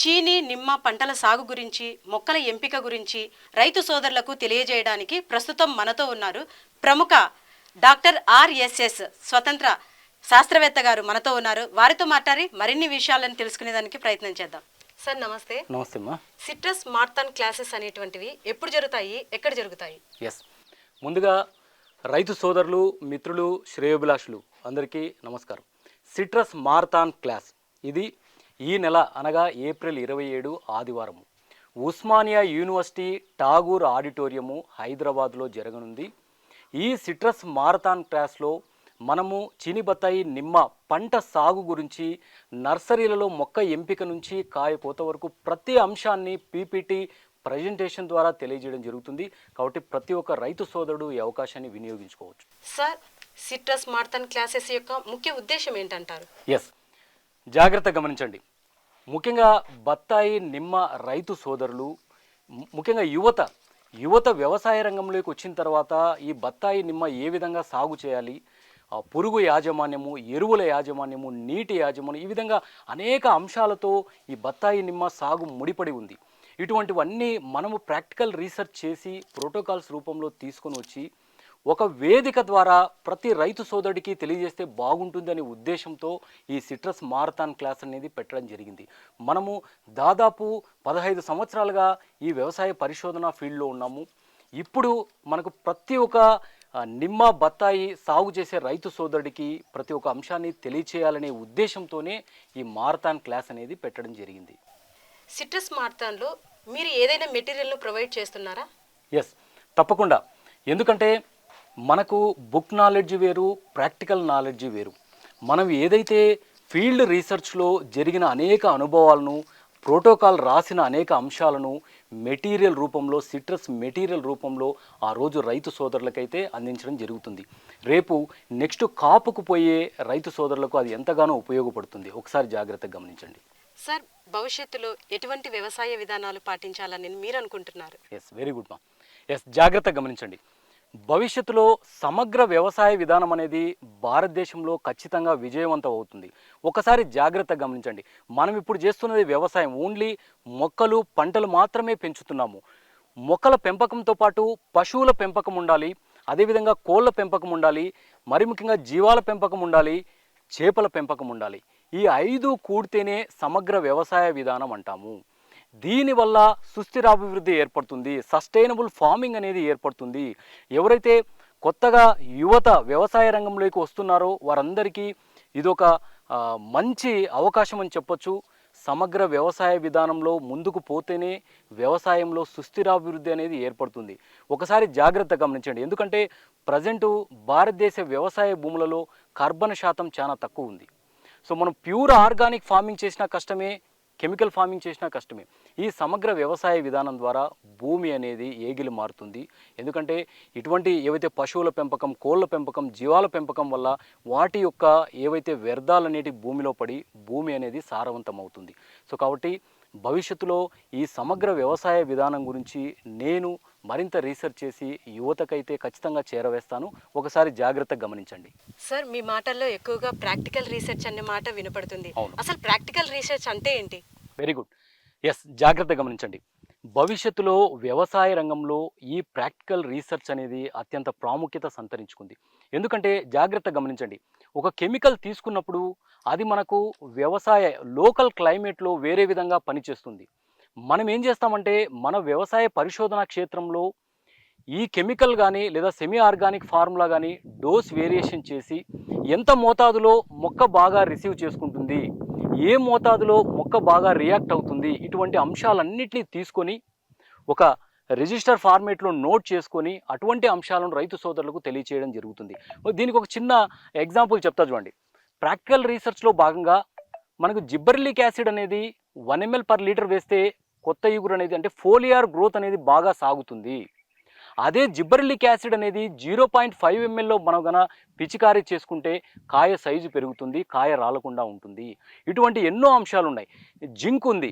చీని నిమ్మ పంటల సాగు గురించి మొక్కల ఎంపిక గురించి రైతు సోదరులకు తెలియజేయడానికి ప్రస్తుతం మనతో ఉన్నారు ప్రముఖ డాక్టర్ ఆర్ఎస్ఎస్ స్వతంత్ర శాస్త్రవేత్త గారు మనతో ఉన్నారు. వారితో మాట్లాడి మరిన్ని విషయాలను తెలుసుకునేదానికి ప్రయత్నం చేద్దాం. సార్ నమస్తే. నమస్తే అమ్మా. సిట్రస్ మార్థాన్ క్లాసెస్ అనేటువంటివి ఎప్పుడు జరుగుతాయి? ఎక్కడ జరుగుతాయి? ఎస్. ముందుగా రైతు సోదరులు మిత్రులు శ్రేయోభిలాషులు అందరికీ నమస్కారం. Citrus marathon class. ఇది ఈ నెల అనగా ఏప్రిల్ ఇరవై ఏడు ఆదివారము ఉస్మానియా యూనివర్సిటీ ఠాగూర్ ఆడిటోరియము హైదరాబాద్లో జరగనుంది. ఈ సిట్రస్ మారథాన్ క్లాస్లో మనము చిని బత్తాయి నిమ్మ పంట సాగు గురించి నర్సరీలలో మొక్క ఎంపిక నుంచి కాయ కోత వరకు ప్రతి అంశాన్ని పీపీటీ ప్రజెంటేషన్ ద్వారా తెలియజేయడం జరుగుతుంది. కాబట్టి ప్రతి ఒక్క రైతు సోదరుడు ఈ అవకాశాన్ని వినియోగించుకోవచ్చు. సార్ సిట్రస్ మార్థాన్ క్లాసెస్ యొక్క ముఖ్య ఉద్దేశం ఏంటంటారు? ఎస్ జాగ్రత్త గమనించండి. ముఖ్యంగా బత్తాయి నిమ్మ రైతు సోదరులు ముఖ్యంగా యువత యువత వ్యవసాయ రంగంలోకి వచ్చిన తర్వాత ఈ బత్తాయి నిమ్మ ఏ విధంగా సాగు చేయాలి? ఆ పురుగు యాజమాన్యము ఎరువుల యాజమాన్యము నీటి యాజమాన్యం ఈ విధంగా అనేక అంశాలతో ఈ బత్తాయి నిమ్మ సాగు ముడిపడి ఉంది. ఇటువంటివన్నీ మనము ప్రాక్టికల్ రీసెర్చ్ చేసి ప్రోటోకాల్స్ రూపంలో తీసుకొని వచ్చి ఒక వేదిక ద్వారా ప్రతి రైతు సోదరుడికి తెలియజేస్తే బాగుంటుందనే ఉద్దేశంతో ఈ సిట్రస్ మారథాన్ క్లాస్ అనేది పెట్టడం జరిగింది. మనము దాదాపు పదహైదు సంవత్సరాలుగా ఈ వ్యవసాయ పరిశోధన ఫీల్డ్లో ఉన్నాము. ఇప్పుడు మనకు ప్రతి ఒక్క నిమ్మ బత్తాయి సాగు చేసే రైతు సోదరుడికి ప్రతి ఒక్క అంశాన్ని తెలియచేయాలనే ఉద్దేశంతోనే ఈ మారథాన్ క్లాస్ అనేది పెట్టడం జరిగింది. సిట్రస్ మార్థాన్లో మీరు ఏదైనా మెటీరియల్ను ప్రొవైడ్ చేస్తున్నారా? ఎస్ తప్పకుండా. ఎందుకంటే మనకు బుక్ నాలెడ్జ్ వేరు ప్రాక్టికల్ నాలెడ్జ్ వేరు. మనం ఏదైతే ఫీల్డ్ రీసెర్చ్లో జరిగిన అనేక అనుభవాలను ప్రోటోకాల్ రాసిన అనేక అంశాలను మెటీరియల్ రూపంలో సిట్రస్ మెటీరియల్ రూపంలో ఆ రోజు రైతు సోదరులకైతే అందించడం జరుగుతుంది. రేపు నెక్స్ట్ కాపుకు పోయే రైతు సోదరులకు అది ఎంతగానో ఉపయోగపడుతుంది. ఒకసారి జాగ్రత్తగా గమనించండి. సార్ భవిష్యత్తులో ఎటువంటి వ్యవసాయ విధానాలు పాటించాలని మీరు అనుకుంటున్నారు? ఎస్ వెరీ గుడ్ మా ఎస్ జాగ్రత్తగా గమనించండి. భవిష్యత్తులో సమగ్ర వ్యవసాయ విధానం అనేది భారతదేశంలో ఖచ్చితంగా విజయవంతం అవుతుంది ఒకసారి జాగ్రత్తగా గమనించండి. మనం ఇప్పుడు చేస్తున్నది వ్యవసాయం. ఓన్లీ మొక్కలు పంటలు మాత్రమే పెంచుతున్నాము. మొక్కల పెంపకంతో పాటు పశువుల పెంపకం ఉండాలి. అదేవిధంగా కోళ్ళ పెంపకం ఉండాలి. మరి ముఖ్యంగా జీవాల పెంపకం ఉండాలి. చేపల పెంపకం ఉండాలి. ఈ ఐదు కూడితేనే సమగ్ర వ్యవసాయ విధానం అంటాము. దీనివల్ల సుస్థిరాభివృద్ధి ఏర్పడుతుంది సస్టైనబుల్ ఫార్మింగ్ అనేది ఏర్పడుతుంది. ఎవరైతే కొత్తగా యువత వ్యవసాయ రంగంలోకి వస్తున్నారో వారందరికీ ఇదొక మంచి అవకాశం అని చెప్పొచ్చు. సమగ్ర వ్యవసాయ విధానంలో ముందుకు పోతేనే వ్యవసాయంలో సుస్థిరాభివృద్ధి అనేది ఏర్పడుతుంది. ఒకసారి జాగ్రత్త గమనించండి. ఎందుకంటే ప్రజెంటు భారతదేశ వ్యవసాయ భూములలో కార్బన్ శాతం చాలా తక్కువ ఉంది. సో మనం ప్యూర్ ఆర్గానిక్ ఫార్మింగ్ చేసినా కష్టమే కెమికల్ ఫార్మింగ్ చేసినా కష్టమే. ఈ సమగ్ర వ్యవసాయ విధానం ద్వారా భూమి అనేది ఏగిలి మారుతుంది. ఎందుకంటే ఇటువంటి ఏవైతే పశువుల పెంపకం కోళ్ళ పెంపకం జీవాల పెంపకం వల్ల వాటి యొక్క ఏవైతే వ్యర్థాలనేటి భూమిలో పడి భూమి అనేది సారవంతం అవుతుంది సో కాబట్టి భవిష్యత్తులో ఈ సమగ్ర వ్యవసాయ విధానం గురించి నేను మరింత రీసెర్చ్ చేసి యువతకైతే ఖచ్చితంగా చేరవేస్తాను. ఒకసారి జాగ్రత్తగా గమనించండి. సార్ మీ మాటల్లో ఎక్కువగా ప్రాక్టికల్ రీసెర్చ్ అనే మాట వినపడుతుంది. అసలు ప్రాక్టికల్ రీసెర్చ్ అంటే ఏంటి? Very good. ఎస్ జాగ్రత్త గమనించండి. భవిష్యత్తులో వ్యవసాయ రంగంలో ఈ ప్రాక్టికల్ రీసెర్చ్ అనేది అత్యంత ప్రాముఖ్యత సంతరించుకుంది. ఎందుకంటే జాగ్రత్త గమనించండి. ఒక కెమికల్ తీసుకున్నప్పుడు అది మనకు వ్యవసాయ లోకల్ క్లైమేట్లో వేరే విధంగా పనిచేస్తుంది. మనం ఏం చేస్తామంటే మన వ్యవసాయ పరిశోధన క్షేత్రంలో ఈ కెమికల్ కానీ లేదా సెమీ ఆర్గానిక్ ఫార్ములా కానీ డోస్ వేరియేషన్ చేసి ఎంత మోతాదులో మొక్క బాగా రిసీవ్ చేసుకుంటుంది ఏ మోతాదులో మొక్క బాగా రియాక్ట్ అవుతుంది ఇటువంటి అంశాలన్నింటినీ తీసుకొని ఒక రిజిస్టర్ ఫార్మేట్లో నోట్ చేసుకొని అటువంటి అంశాలను రైతు సోదరులకు తెలియచేయడం జరుగుతుంది. దీనికి ఒక చిన్న ఎగ్జాంపుల్ చెప్తా చూడండి. ప్రాక్టికల్ రీసెర్చ్లో భాగంగా మనకు జిబ్బర్లిక్ యాసిడ్ అనేది వన్ ఎంఎల్ పర్ లీటర్ వేస్తే కొత్త ఈగురు అనేది అంటే ఫోలియార్ గ్రోత్ అనేది బాగా సాగుతుంది. అదే జిబ్బర్లిక్ యాసిడ్ అనేది జీరో పాయింట్ ఫైవ్ ఎంఎల్లో మనం గన పిచికారీ చేసుకుంటే కాయ సైజు పెరుగుతుంది కాయ రాలకుండా ఉంటుంది. ఇటువంటి ఎన్నో అంశాలు ఉన్నాయి జింక్ ఉంది.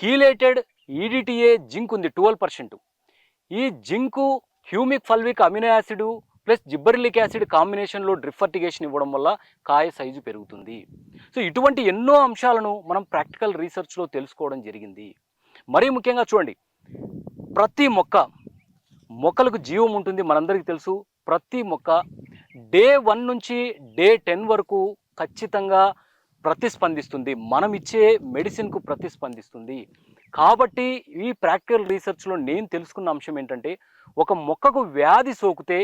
కీలేటెడ్ ఈడిటిఏ జింక్ ఉంది ట్వెల్వ్ పర్సెంట్. ఈ zinc humic fulvic amino acid plus gibberellic acid కాంబినేషన్లో డ్రిఫర్టిగేషన్ ఇవ్వడం వల్ల కాయ సైజు పెరుగుతుంది. సో ఇటువంటి ఎన్నో అంశాలను మనం ప్రాక్టికల్ రీసెర్చ్లో తెలుసుకోవడం జరిగింది. మరీ ముఖ్యంగా చూడండి ప్రతి మొక్క మొక్కలకు జీవం ఉంటుంది మనందరికీ తెలుసు. ప్రతి మొక్క డే వన్ నుంచి డే టెన్ వరకు ఖచ్చితంగా ప్రతిస్పందిస్తుంది. మనం ఇచ్చే మెడిసిన్కు ప్రతిస్పందిస్తుంది. కాబట్టి ఈ ప్రాక్టికల్ రీసెర్చ్లో నేను తెలుసుకున్న అంశం ఏంటంటే ఒక మొక్కకు వ్యాధి సోకితే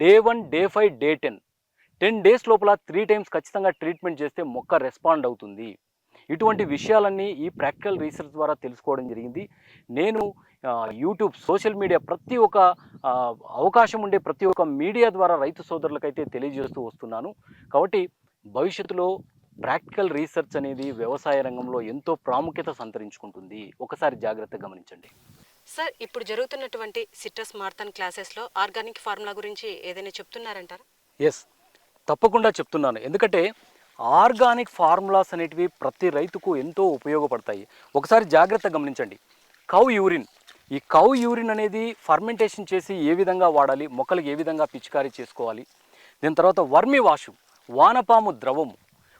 day one day five day ten ten days లోపల త్రీ టైమ్స్ ఖచ్చితంగా ట్రీట్మెంట్ చేస్తే మొక్క రెస్పాండ్ అవుతుంది. ఇటువంటి విషయాలన్నీ ఈ ప్రాక్టికల్ రీసెర్చ్ ద్వారా తెలుసుకోవడం జరిగింది. నేను యూట్యూబ్ సోషల్ మీడియా ప్రతి ఒక్క అవకాశం ఉండే ప్రతి ఒక్క మీడియా ద్వారా రైతు సోదరులకైతే తెలియజేస్తూ వస్తున్నాను. కాబట్టి భవిష్యత్తులో ప్రాక్టికల్ రీసెర్చ్ అనేది వ్యవసాయ రంగంలో ఎంతో ప్రాముఖ్యత సంతరించుకుంటుంది. ఒకసారి జాగ్రత్తగా గమనించండి. సార్ ఇప్పుడు జరుగుతున్నటువంటి సిట్రస్ మార్థన్ క్లాసెస్లో ఆర్గానిక్ ఫార్ములా గురించి ఏదైనా చెప్తున్నారంటారా? ఎస్ తప్పకుండా చెప్తున్నాను. ఎందుకంటే ఆర్గానిక్ ఫార్ములాస్ అనేటివి ప్రతి రైతుకు ఎంతో ఉపయోగపడతాయి. ఒకసారి జాగ్రత్తగా గమనించండి. Cow urine. ఈ కౌ యూరిన్ అనేది ఫర్మెంటేషన్ చేసి ఏ విధంగా వాడాలి మొక్కలకు ఏ విధంగా పిచికారీ చేసుకోవాలి దీని తర్వాత వర్మి వాషు వానపాము ద్రవము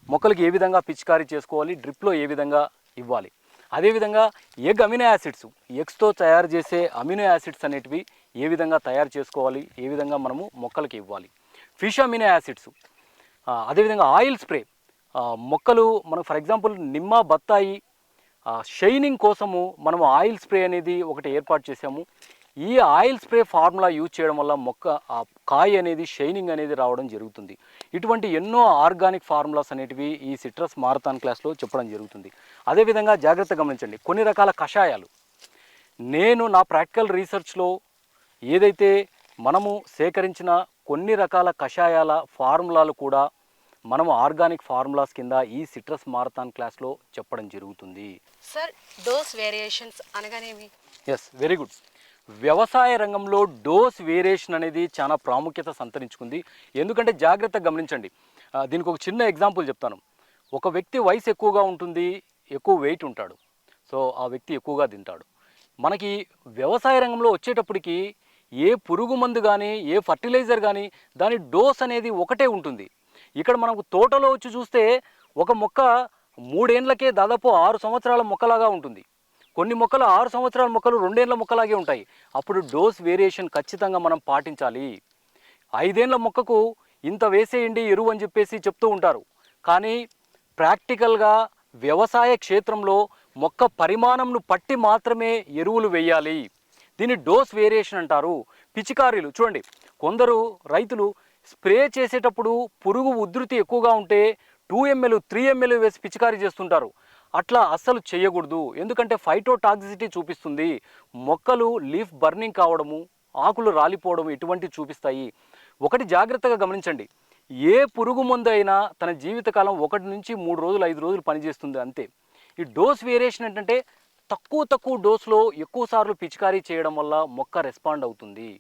మొక్కలకు ఏ విధంగా పిచికారీ చేసుకోవాలి డ్రిప్లో ఏ విధంగా ఇవ్వాలి. అదేవిధంగా ఎగ్ అమినో యాసిడ్స్ ఎగ్స్తో తయారు చేసే అమినో యాసిడ్స్ అనేటివి ఏ విధంగా తయారు చేసుకోవాలి ఏ విధంగా మనము మొక్కలకి ఇవ్వాలి. ఫిష్ అమినో యాసిడ్స్ అదేవిధంగా ఆయిల్ స్ప్రే మొక్కలు మనం ఫర్ ఎగ్జాంపుల్ నిమ్మ బత్తాయి షైనింగ్ కోసము మనం ఆయిల్ స్ప్రే అనేది ఒకటి ఏర్పాటు చేసాము ఈ ఆయిల్ స్ప్రే ఫార్ములా యూజ్ చేయడం వల్ల మొక్క ఆ కాయ అనేది షైనింగ్ అనేది రావడం జరుగుతుంది. ఇటువంటి ఎన్నో ఆర్గానిక్ ఫార్ములాస్ అనేటివి ఈ సిట్రస్ మారథాన్ క్లాస్లో చెప్పడం జరుగుతుంది. అదేవిధంగా జాగ్రత్త గమనించండి. కొన్ని రకాల కషాయాలు. నేను నా ప్రాక్టికల్ రీసెర్చ్లో ఏదైతే మనము సేకరించిన కొన్ని రకాల కషాయాల ఫార్ములాలు కూడా మనము ఆర్గానిక్ ఫార్ములాస్ కింద ఈ సిట్రస్ మారథాన్ క్లాస్లో చెప్పడం జరుగుతుంది. సార్ డోస్ వేరియేషన్స్ అనగానేమి? ఎస్ వెరీ గుడ్ వ్యవసాయ రంగంలో డోస్ వేరియేషన్ అనేది చాలా ప్రాముఖ్యత సంతరించుకుంది. ఎందుకంటే జాగ్రత్తగా గమనించండి. దీనికి ఒక చిన్న ఎగ్జాంపుల్ చెప్తాను. ఒక వ్యక్తి వయసు ఎక్కువగా ఉంటుంది ఎక్కువ వెయిట్ ఉంటాడు. సో ఆ వ్యక్తి ఎక్కువగా తింటాడు. మనకి వ్యవసాయ రంగంలో వచ్చేటప్పటికి ఏ పురుగు మందు కానీ ఏ ఫర్టిలైజర్ కానీ దాని డోస్ అనేది ఒకటే ఉంటుంది. ఇక్కడ మనకు తోటలో వచ్చి చూస్తే ఒక మొక్క మూడేండ్లకే దాదాపు ఆరు సంవత్సరాల మొక్కలాగా ఉంటుంది. కొన్ని మొక్కలు ఆరు సంవత్సరాల మొక్కలు రెండేళ్ళ మొక్కలాగే ఉంటాయి. అప్పుడు డోస్ వేరియేషన్ ఖచ్చితంగా మనం పాటించాలి. ఐదేళ్ళ మొక్కకు ఇంత వేసేయండి ఎరువు అని చెప్పేసి చెప్తూ ఉంటారు. కానీ ప్రాక్టికల్గా వ్యవసాయ క్షేత్రంలో మొక్క పరిమాణంను పట్టి మాత్రమే ఎరువులు వేయాలి. దీన్ని డోస్ వేరియేషన్ అంటారు. పిచికారీలు చూడండి. కొందరు రైతులు స్ప్రే చేసేటప్పుడు పురుగు ఉధృతి ఎక్కువగా ఉంటే టూ ఎంఎల్ త్రీ ఎంఎల్ వేసి పిచికారీ చేస్తుంటారు. అట్లా అస్సలు చేయకూడదు ఎందుకంటే ఫైటోటాక్సిసిటీ చూపిస్తుంది. మొక్కలు లీఫ్ బర్నింగ్ కావడము ఆకులు రాలిపోవడం ఇటువంటివి చూపిస్తాయి. ఒకటి జాగ్రత్తగా గమనించండి. ఏ పురుగు మందు అయినా తన జీవితకాలం ఒకటి నుంచి మూడు రోజులు ఐదు రోజులు పనిచేస్తుంది అంతే. ఈ డోస్ వేరియేషన్ ఏంటంటే తక్కువ తక్కువ డోస్లో ఎక్కువ సార్లు పిచికారీ చేయడం వల్ల మొక్క రెస్పాండ్ అవుతుంది.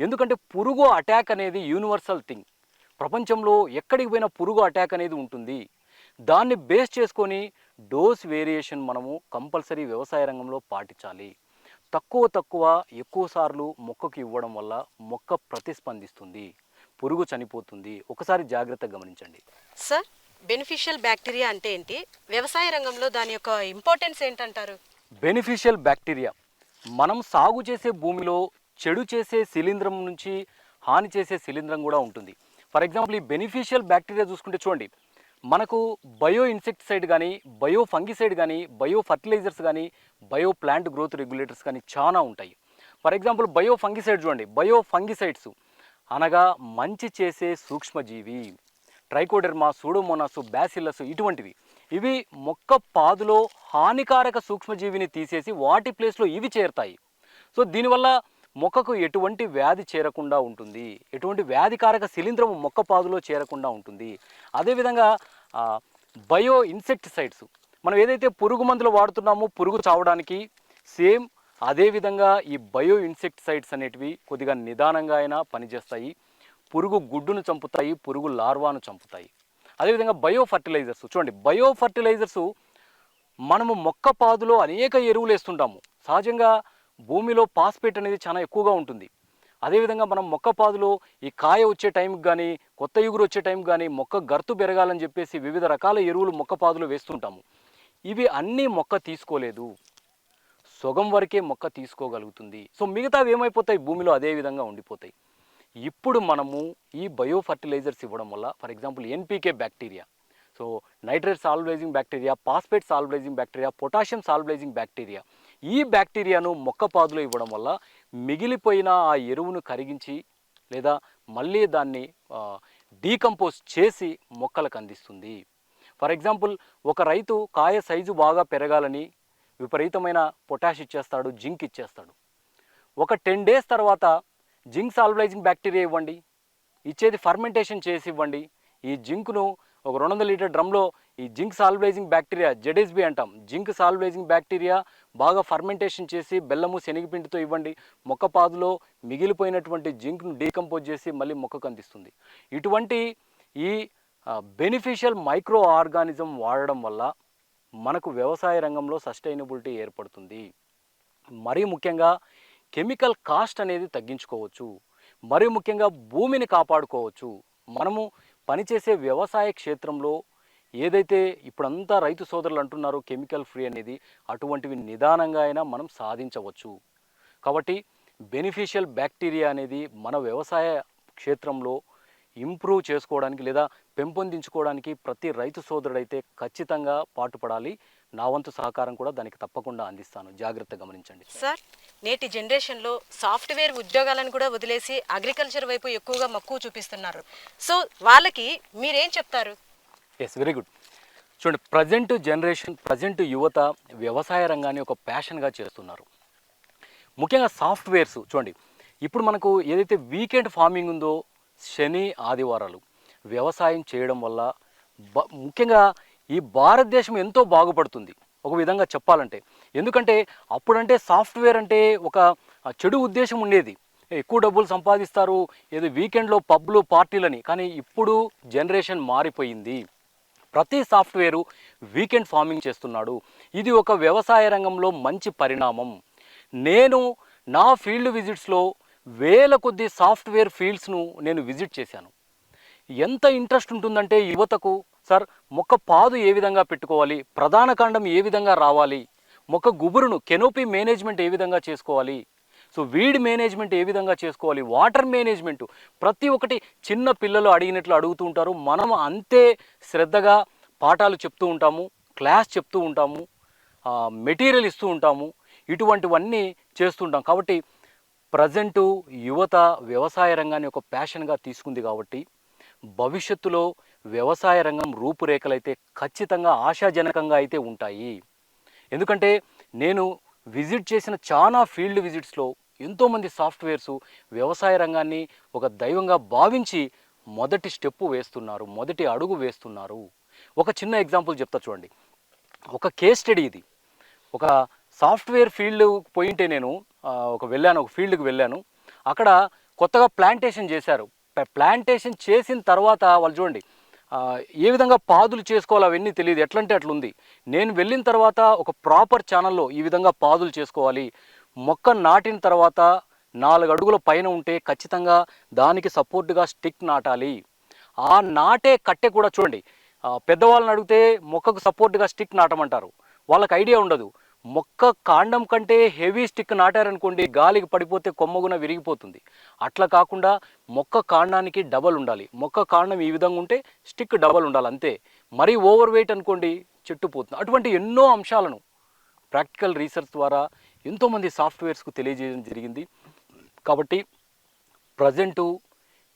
ఎందుకంటే పురుగు అటాక్ అనేది యూనివర్సల్ థింగ్. ప్రపంచంలో ఎక్కడికి పోయినా పురుగు అటాక్ అనేది ఉంటుంది. దాన్ని బేస్ చేసుకొని డోస్ వేరియేషన్ మనము కంపల్సరీ వ్యవసాయ రంగంలో పాటించాలి. తక్కువ తక్కువ ఎక్కువ సార్లు మొక్కకు ఇవ్వడం వల్ల మొక్క ప్రతిస్పందిస్తుంది పురుగు చనిపోతుంది. ఒకసారి జాగ్రత్తగా గమనించండి. సార్ బెనిఫిషియల్ బ్యాక్టీరియా అంటే ఏంటి? వ్యవసాయ రంగంలో దాని యొక్క ఇంపార్టెన్స్ ఏంటంటారు? Beneficial bacteria. మనం సాగు చేసే భూమిలో చెడు చేసే శిలీంధ్రం నుంచి హాని చేసే శిలీంధ్రం కూడా ఉంటుంది. ఫర్ ఎగ్జాంపుల్ ఈ బెనిఫిషియల్ బ్యాక్టీరియా చూసుకుంటే చూడండి. మనకు బయో ఇన్సెక్టిసైడ్ కానీ బయో ఫంగిసైడ్ కానీ బయో ఫర్టిలైజర్స్ కానీ బయో ప్లాంట్ గ్రోత్ రెగ్యులేటర్స్ కానీ చాలా ఉంటాయి. ఫర్ ఎగ్జాంపుల్ బయో ఫంగిసైడ్ చూడండి. బయో ఫంగిసైడ్స్ అనగా మంచి చేసే సూక్ష్మజీవి ట్రైకోడెర్మా సూడోమోనాస్ బ్యాసిల్లస్ ఇటువంటివి. ఇవి మొక్క పాదులో హానికారక సూక్ష్మజీవిని తీసేసి వాటి ప్లేస్లో ఇవి చేరుతాయి. సో దీనివల్ల మొక్కకు ఎటువంటి వ్యాధి చేరకుండా ఉంటుంది. ఎటువంటి వ్యాధికారక శిలీంధ్రం మొక్క పాదులో చేరకుండా ఉంటుంది. అదేవిధంగా బయో ఇన్సెక్టిసైడ్స్. మనం ఏదైతే పురుగు మందులు వాడుతున్నామో పురుగు చావడానికి సేమ్ అదేవిధంగా ఈ బయో ఇన్సెక్టిసైడ్స్ అనేటివి కొద్దిగా నిదానంగా అయినా పనిచేస్తాయి. పురుగు గుడ్డును చంపుతాయి పురుగు లార్వాను చంపుతాయి. అదేవిధంగా బయో ఫర్టిలైజర్స్. చూడండి బయో ఫర్టిలైజర్స్ మనము మొక్క పాదులో అనేక ఎరువులు వేస్తుంటాము సహజంగా భూమిలో పాస్పేట్ అనేది చాలా ఎక్కువగా ఉంటుంది. అదేవిధంగా మనం మొక్క పాదులో ఈ కాయ వచ్చే టైంకి కానీ కొత్త ఇగురు వచ్చే టైంకి కానీ మొక్క గర్తు పెరగాలని చెప్పేసి వివిధ రకాల ఎరువులు మొక్క పాదులు వేస్తుంటాము. ఇవి అన్నీ మొక్క తీసుకోలేదు. సొగం వరకే మొక్క తీసుకోగలుగుతుంది. సో మిగతావి ఏమైపోతాయి? భూమిలో అదే విధంగా ఉండిపోతాయి. ఇప్పుడు మనము ఈ బయో ఫర్టిలైజర్స్ ఇవ్వడం వల్ల for example NPK bacteria so nitrate solubilizing bacteria phosphate solubilizing bacteria potassium solubilizing bacteria ఈ బ్యాక్టీరియాను మొక్క పాదులు ఇవ్వడం వల్ల మిగిలిపోయిన ఆ ఎరువును కరిగించి లేదా మళ్ళీ దాన్ని డీకంపోజ్ చేసి మొక్కలకు అందిస్తుంది. ఫర్ ఎగ్జాంపుల్ ఒక రైతు కాయ సైజు బాగా పెరగాలని విపరీతమైన పొటాష్ ఇచ్చేస్తాడు జింక్ ఇచ్చేస్తాడు. ఒక టెన్ డేస్ తర్వాత జింక్ సాల్బలైజింగ్ బ్యాక్టీరియా ఇవ్వండి ఇచ్చేది ఫర్మెంటేషన్ చేసి ఇవ్వండి ఈ జింక్ను ఒక రెండు వందల లీటర్ డ్రమ్లో ఈ జింక్ సాల్బలైజింగ్ బ్యాక్టీరియా జెడెస్బి అంటాం జింక్ సాల్బలైజింగ్ బ్యాక్టీరియా బాగా ఫర్మెంటేషన్ చేసి బెల్లము శనగపిండితో ఇవ్వండి. మొక్క పాదులో మిగిలిపోయినటువంటి జింక్ను డీకంపోజ్ చేసి మళ్ళీ మొక్కకు అందిస్తుంది. ఇటువంటి ఈ బెనిఫిషియల్ మైక్రో ఆర్గానిజం వాడడం వల్ల మనకు వ్యవసాయ రంగంలో సస్టైనబిలిటీ ఏర్పడుతుంది. మరీ ముఖ్యంగా కెమికల్ కాస్ట్ అనేది తగ్గించుకోవచ్చు. మరీ ముఖ్యంగా భూమిని కాపాడుకోవచ్చు. మనము పనిచేసే వ్యవసాయ క్షేత్రంలో ఏదైతే ఇప్పుడంతా రైతు సోదరులు అంటున్నారో కెమికల్ ఫ్రీ అనేది అటువంటివి నిదానంగా అయినా మనం సాధించవచ్చు. కాబట్టి బెనిఫిషియల్ బ్యాక్టీరియా అనేది మన వ్యవసాయ క్షేత్రంలో ఇంప్రూవ్ చేసుకోవడానికి లేదా పెంపొందించుకోవడానికి ప్రతి రైతు సోదరుడైతే ఖచ్చితంగా పాటుపడాలి. నా వంతు సహకారం కూడా దానికి తప్పకుండా అందిస్తాను. జాగ్రత్త గమనించండి. సార్ నేటి జనరేషన్లో సాఫ్ట్వేర్ ఉద్యోగాలను కూడా వదిలేసి అగ్రికల్చర్ వైపు ఎక్కువగా మక్కువ చూపిస్తున్నారు. సో వాళ్ళకి మీరేం చెప్తారు? ఎస్ వెరీ గుడ్ చూడండి ప్రజెంట్ జనరేషన్ ప్రజెంట్ యువత వ్యవసాయ రంగాన్ని ఒక ప్యాషన్గా చేస్తున్నారు. ముఖ్యంగా సాఫ్ట్వేర్స్ చూడండి. ఇప్పుడు మనకు ఏదైతే వీకెండ్ ఫార్మింగ్ ఉందో శని ఆదివారాలు వ్యవసాయం చేయడం వల్ల బ ముఖ్యంగా ఈ భారతదేశం ఎంతో బాగుపడుతుంది. ఒక విధంగా చెప్పాలంటే. ఎందుకంటే అప్పుడంటే సాఫ్ట్వేర్ అంటే ఒక చెడు ఉద్దేశం ఉండేది. ఎక్కువ డబ్బులు సంపాదిస్తారు ఏదో వీకెండ్లో పబ్లు పార్టీలని కానీ ఇప్పుడు జనరేషన్ మారిపోయింది. ప్రతి సాఫ్ట్వేరు వీకెండ్ ఫార్మింగ్ చేస్తున్నాడు. ఇది ఒక వ్యవసాయ రంగంలో మంచి పరిణామం. నేను నా ఫీల్డ్ విజిట్స్లో వేల కొద్ది సాఫ్ట్వేర్ ఫీల్డ్స్ను నేను విజిట్ చేశాను. ఎంత ఇంట్రెస్ట్ ఉంటుందంటే యువతకు సార్ మొక్క పాదు ఏ విధంగా పెట్టుకోవాలి? ప్రధాన కాండం ఏ విధంగా రావాలి? మొక్క గుబురును కెనోపీ మేనేజ్మెంట్ ఏ విధంగా చేసుకోవాలి? సో వీడ్ మేనేజ్మెంట్ ఏ విధంగా చేసుకోవాలి? Water management. ప్రతి ఒక్కటి చిన్న పిల్లలు అడిగినట్లు అడుగుతూ ఉంటారు. మనం అంతే శ్రద్ధగా పాఠాలు చెప్తూ ఉంటాము క్లాస్ చెప్తూ ఉంటాము మెటీరియల్ ఇస్తూ ఉంటాము ఇటువంటివన్నీ చేస్తుంటాం కాబట్టి ప్రజెంటు యువత వ్యవసాయ రంగాన్ని ఒక ప్యాషన్గా తీసుకుంది కాబట్టి భవిష్యత్తులో వ్యవసాయ రంగం రూపురేఖలైతే ఖచ్చితంగా ఆశాజనకంగా అయితే ఉంటాయి. ఎందుకంటే నేను విజిట్ చేసిన చాలా ఫీల్డ్ విజిట్స్లో ఎంతోమంది సాఫ్ట్వేర్స్ వ్యవసాయ రంగాన్ని ఒక దైవంగా భావించి మొదటి స్టెప్పు వేస్తున్నారు మొదటి అడుగు వేస్తున్నారు. ఒక చిన్న ఎగ్జాంపుల్ చెప్తా చూడండి. ఒక కేస్ స్టడీ ఇది. ఒక సాఫ్ట్వేర్ ఫీల్డ్ పోయింటే నేను ఒక వెళ్ళాను ఒక ఫీల్డ్కి వెళ్ళాను. అక్కడ కొత్తగా ప్లాంటేషన్ చేశారు. ప్లాంటేషన్ చేసిన తర్వాత వాళ్ళు చూడండి ఏ విధంగా పాదులు చేసుకోవాలో అవన్నీ తెలియదు. ఎట్లంటే అట్లుంది. నేను వెళ్ళిన తర్వాత ఒక ప్రాపర్ ఛానల్లో ఈ విధంగా పాదులు చేసుకోవాలి. మొక్క నాటిన తర్వాత నాలుగు అడుగుల పైన ఉంటే ఖచ్చితంగా దానికి సపోర్ట్గా స్టిక్ నాటాలి. ఆ నాటే కట్టె కూడా చూడండి. పెద్దవాళ్ళని అడిగితే మొక్కకు సపోర్ట్గా స్టిక్ నాటమంటారు. వాళ్ళకి ఐడియా ఉండదు. మొక్క కాండం కంటే హెవీ స్టిక్ నాటారనుకోండి గాలికి పడిపోతే కొమ్మగున విరిగిపోతుంది. అట్లా కాకుండా మొక్క కాండానికి డబల్ ఉండాలి. మొక్క కాండం ఈ విధంగా ఉంటే స్టిక్ డబల్ ఉండాలి అంతే. మరీ ఓవర్ వెయిట్ అనుకోండి చెట్టు పోతుంది. అటువంటి ఎన్నో అంశాలను ప్రాక్టికల్ రీసెర్చ్ ద్వారా ఎంతోమంది సాఫ్ట్వేర్స్కు తెలియజేయడం జరిగింది. కాబట్టి ప్రజెంటు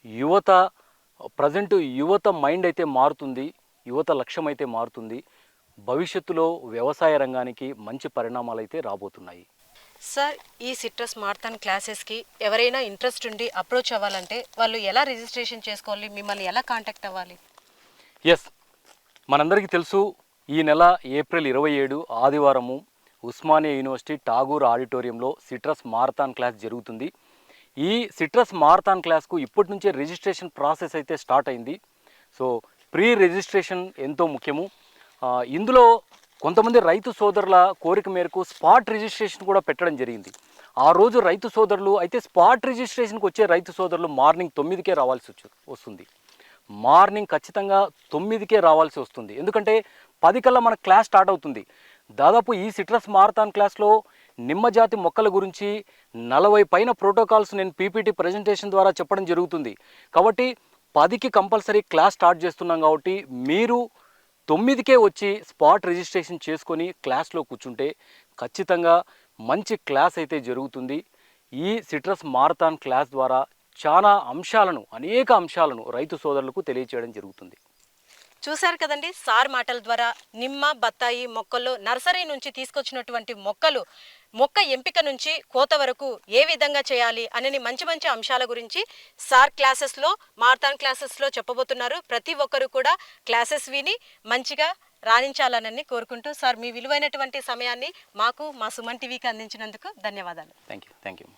యువత ప్రజెంటు యువత మైండ్ అయితే మారుతుంది యువత లక్ష్యం అయితే మారుతుంది. భవిష్యత్తులో వ్యవసాయ రంగానికి మంచి పరిణామాలు అయితే రాబోతున్నాయి. సార్ ఈ సిట్రస్ మార్థాన్ క్లాసెస్కి ఎవరైనా ఇంట్రెస్ట్ ఉండి అప్రోచ్ అవ్వాలంటే వాళ్ళు ఎలా రిజిస్ట్రేషన్ చేసుకోవాలి? మిమ్మల్ని ఎలా కాంటాక్ట్ అవ్వాలి? ఎస్ మనందరికీ తెలుసు ఈ నెల ఏప్రిల్ ఇరవై ఏడు ఆదివారము ఉస్మానియా యూనివర్సిటీ టాగూర్ ఆడిటోరియంలో సిట్రస్ మారథాన్ క్లాస్ జరుగుతుంది. ఈ సిట్రస్ మారథాన్ క్లాస్కు ఇప్పటి నుంచే రిజిస్ట్రేషన్ ప్రాసెస్ అయితే స్టార్ట్ అయింది. సో ప్రీ రిజిస్ట్రేషన్ ఎంతో ముఖ్యము. ఇందులో కొంతమంది రైతు సోదరుల కోరిక మేరకు స్పాట్ రిజిస్ట్రేషన్ కూడా పెట్టడం జరిగింది. ఆ రోజు రైతు సోదరులు అయితే స్పాట్ రిజిస్ట్రేషన్కి వచ్చే రైతు సోదరులు మార్నింగ్ తొమ్మిదికే రావాల్సి వస్తుంది. మార్నింగ్ ఖచ్చితంగా తొమ్మిదికే రావాల్సి వస్తుంది. ఎందుకంటే పది కల్లా మన క్లాస్ స్టార్ట్ అవుతుంది. దాదాపు ఈ సిట్రస్ మారథాన్ క్లాస్లో నిమ్మజాతి మొక్కల గురించి నలభై పైన ప్రోటోకాల్స్ నేను పీపీటీ ప్రజెంటేషన్ ద్వారా చెప్పడం జరుగుతుంది. కాబట్టి పదికి కంపల్సరీ క్లాస్ స్టార్ట్ చేస్తున్నాం కాబట్టి మీరు తొమ్మిదికే వచ్చి స్పాట్ రిజిస్ట్రేషన్ చేసుకొని క్లాస్లో కూర్చుంటే ఖచ్చితంగా మంచి క్లాస్ అయితే జరుగుతుంది. ఈ సిట్రస్ మారథాన్ క్లాస్ ద్వారా చాలా అంశాలను అనేక అంశాలను రైతు సోదరులకు తెలియచేయడం జరుగుతుంది. చూశారు కదండి సార్ మాటల ద్వారా నిమ్మ బత్తాయి మొక్కల్లో నర్సరీ నుంచి తీసుకొచ్చినటువంటి మొక్కలు మొక్క ఎంపిక నుంచి కోత వరకు ఏ విధంగా చేయాలి అని మంచి మంచి అంశాల గురించి సార్ క్లాసెస్లో మార్థాన్ క్లాసెస్లో చెప్పబోతున్నారు. ప్రతి ఒక్కరు కూడా క్లాసెస్ విని మంచిగా రాణించాలనని కోరుకుంటూ సార్ మీ విలువైనటువంటి సమయాన్ని మాకు మా సుమన్ టీవీకి అందించినందుకు ధన్యవాదాలు. Thank you thank you